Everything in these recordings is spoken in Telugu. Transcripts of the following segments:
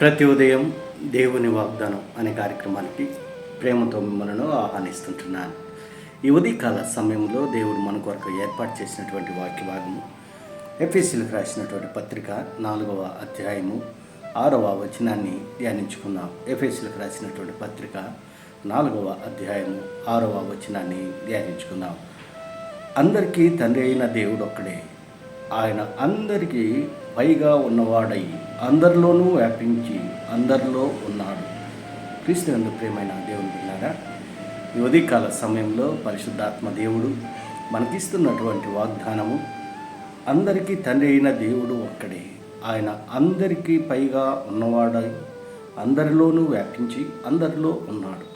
ప్రతి ఉదయం దేవుని వాగ్దానం అనే కార్యక్రమానికి ప్రేమతో మిమ్మల్ని ఆహ్వానిస్తుంటున్నాను. ఈ ఉదయకాల సమయంలో దేవుడు మన కొరకు ఏర్పాటు చేసినటువంటి వాక్య భాగము ఎఫ్ఎస్సీలకు రాసినటువంటి పత్రిక నాలుగవ అధ్యాయము ఆరవ వచనాన్ని ధ్యానించుకుందాం. ఎఫ్ఎస్సీలకు రాసినటువంటి పత్రిక నాలుగవ అధ్యాయము ఆరవ వచనాన్ని ధ్యానించుకుందాం. అందరికీ తండ్రి అయిన దేవుడు ఒక్కడే. ఆయన అందరికీ పైగా ఉన్నవాడై అందరిలోనూ వ్యాపించి అందరిలో ఉన్నాడు. క్రీస్తునందు ప్రేమైన దేవుని పిల్లారా ఈ ఉదయకాల సమయంలో పరిశుద్ధాత్మ దేవుడు మనకిస్తున్నటువంటి వాగ్దానము అందరికీ తండ్రి అయిన దేవుడు ఒక్కడే. ఆయన అందరికీ పైగా ఉన్నవాడై అందరిలోనూ వ్యాపించి అందరిలో ఉన్నాడు.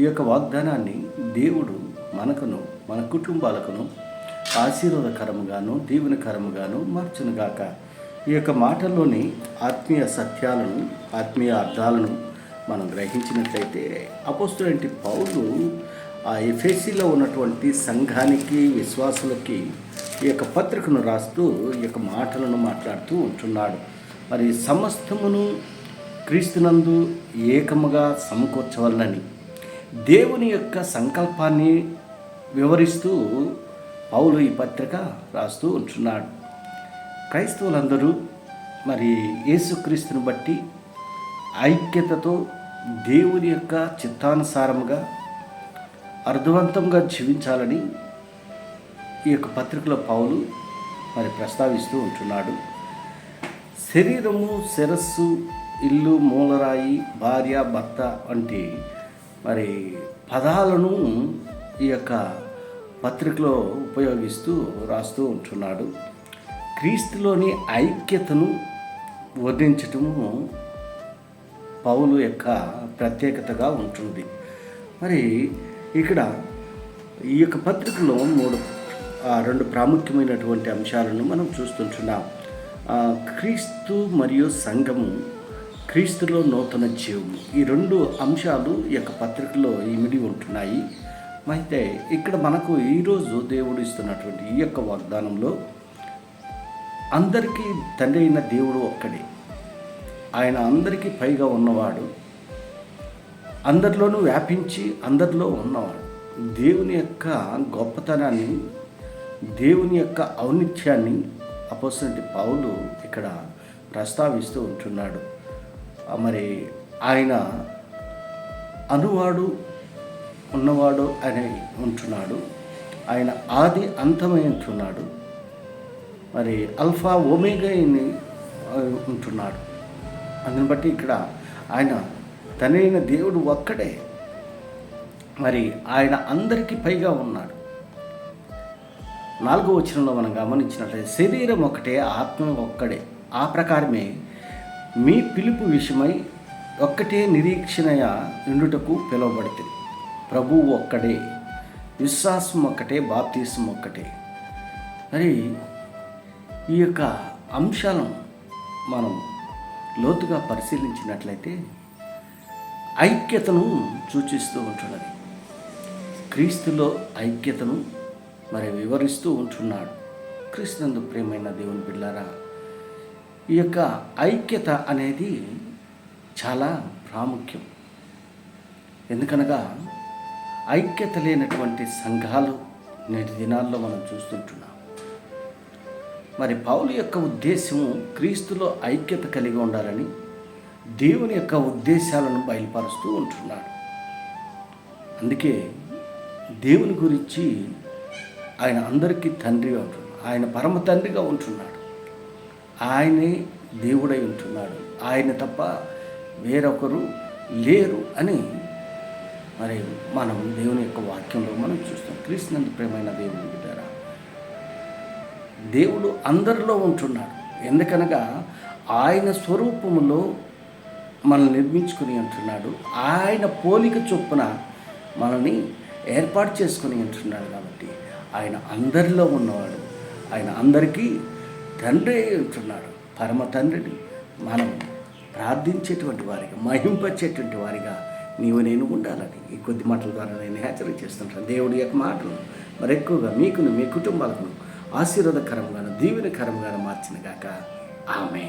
ఈ యొక్క వాగ్దానాన్ని దేవుడు మనకును మన కుటుంబాలకును ఆశీర్వాదకరముగాను దీవెనకరముగాను మార్చునుగాక ఈ యొక్క మాటల్లోని ఆత్మీయ సత్యాలను ఆత్మీయ అర్థాలను మనం గ్రహించినట్లయితే అపోస్తులంటి పౌలు ఆ ఎఫ్ఎస్సిలో ఉన్నటువంటి సంఘానికి విశ్వాసులకి ఈ యొక్క పత్రికను రాస్తూ ఈ యొక్క మాటలను మాట్లాడుతూ ఉంటున్నాడు. మరి సమస్తమును క్రీస్తునందు ఏకముగా సమకూర్చవలనని దేవుని యొక్క సంకల్పాన్ని వివరిస్తూ పౌలు ఈ పత్రిక రాస్తూ ఉంటున్నాడు. క్రైస్తవులందరూ మరి యేసుక్రీస్తుని బట్టి ఐక్యతతో దేవుని యొక్క చిత్తానుసారముగా అర్థవంతంగా జీవించాలని ఈ యొక్క పత్రికలో పౌలు మరి ప్రస్తావిస్తూ ఉంటున్నాడు. శరీరము శిరస్సు ఇల్లు మూలరాయి భార్య భర్త వంటి మరి పదాలను ఈ యొక్క పత్రికలో ఉపయోగిస్తూ రాస్తూ ఉంటున్నాడు. క్రీస్తులోని ఐక్యతను వర్ణించటము పౌలు యొక్క ప్రత్యేకతగా ఉంటుంది. మరి ఇక్కడ ఈ యొక్క పత్రికలో మూడు రెండు ప్రాముఖ్యమైనటువంటి అంశాలను మనం చూస్తుంటున్నాం. క్రీస్తు మరియు సంఘము క్రీస్తులో నూతన జీవము. ఈ రెండు అంశాలు ఈ యొక్క పత్రికలో ఇమిడి ఉంటున్నాయి. అయితే ఇక్కడ మనకు ఈరోజు దేవుడు ఇస్తున్నటువంటి ఈ యొక్క వాగ్దానంలో అందరికీ తండ్రి అయిన దేవుడు ఒక్కడే. ఆయన అందరికీ పైగా ఉన్నవాడు. అందరిలోనూ వ్యాపించి అందరిలో ఉన్నవాడు. దేవుని యొక్క గొప్పతనాన్ని దేవుని యొక్క ఔనిత్యాన్ని అపోసినటి పౌలు ఇక్కడ ప్రస్తావిస్తూ ఉంటున్నాడు. మరి ఆయన అనువాడు ఉన్నవాడు అని ఉంటున్నాడు. ఆయన ఆది అంతమై ఉంటున్నాడు. మరి అల్ఫా ఒమేగా ఉంటున్నాడు. అందుని బట్టి ఇక్కడ ఆయన తనైన దేవుడు ఒక్కడే. మరి ఆయన అందరికీ పైగా ఉన్నాడు. నాలుగో వచనంలో మనం గమనించినట్లయితే శరీరం ఒకటే ఆత్మ ఒక్కడే. ఆ ప్రకారమే మీ పిలుపు విషయమై ఒక్కటే నిరీక్షణయ నిండుటకు పిలువబడుతుంది ప్రభువు ఒక్కడే విశ్వాసం ఒక్కటే బాప్తీసం ఒక్కటే. మరి ఈ యొక్క అంశాలను మనం లోతుగా పరిశీలించినట్లయితే ఐక్యతను సూచిస్తూ ఉంటున్నది. క్రీస్తులో ఐక్యతను మరి వివరిస్తూ ఉంటున్నాడు. క్రీస్తునందు ప్రేమైన దేవుని బిళ్ళారా ఈ యొక్క ఐక్యత అనేది చాలా ప్రాముఖ్యం. ఎందుకనగా ఐక్యత లేనటువంటి సంఘాలు నేటి దినాల్లో మనం చూస్తుంటున్నాం. మరి పౌలు యొక్క ఉద్దేశము క్రీస్తులో ఐక్యత కలిగి ఉండాలని దేవుని యొక్క ఉద్దేశాలను బయలుపరుస్తూ ఉంటున్నాడు. అందుకే దేవుని గురించి ఆయన అందరికీ తండ్రిగా ఉంటున్నాడు. ఆయన పరమ తండ్రిగా ఉంటున్నాడు. ఆయనే దేవుడై ఉంటున్నాడు. ఆయన తప్ప వేరొకరు లేరు అని మరి మనం దేవుని యొక్క వాక్యంలో మనం చూస్తాం. క్రీస్తునందు ప్రేమైన దేవుని దేవుడు అందరిలో ఉంటున్నాడు. ఎందుకనగా ఆయన స్వరూపములో మనల్ని నిర్మించుకుని అంటున్నాడు ఆయన పోలిక చొప్పున మనల్ని ఏర్పాటు చేసుకుని అంటున్నాడు కాబట్టి ఆయన అందరిలో ఉన్నవాడు. ఆయన అందరికీ తండ్రి ఉంటున్నాడు. పరమ తండ్రిని మనం ప్రార్థించేటువంటి వారిగా మహింపచ్చేటువంటి వారిగా నీవు నేను ఉండాలని ఈ కొద్ది మాటల ద్వారా నేను హెచ్చరిక చేస్తుంటాను. దేవుడి యొక్క మాటలు మరి ఎక్కువగా మీకును మీ కుటుంబాలకు ఆశీర్వాదకరంగాను దీవెనకరంగాను మార్చిన గాక ఆమె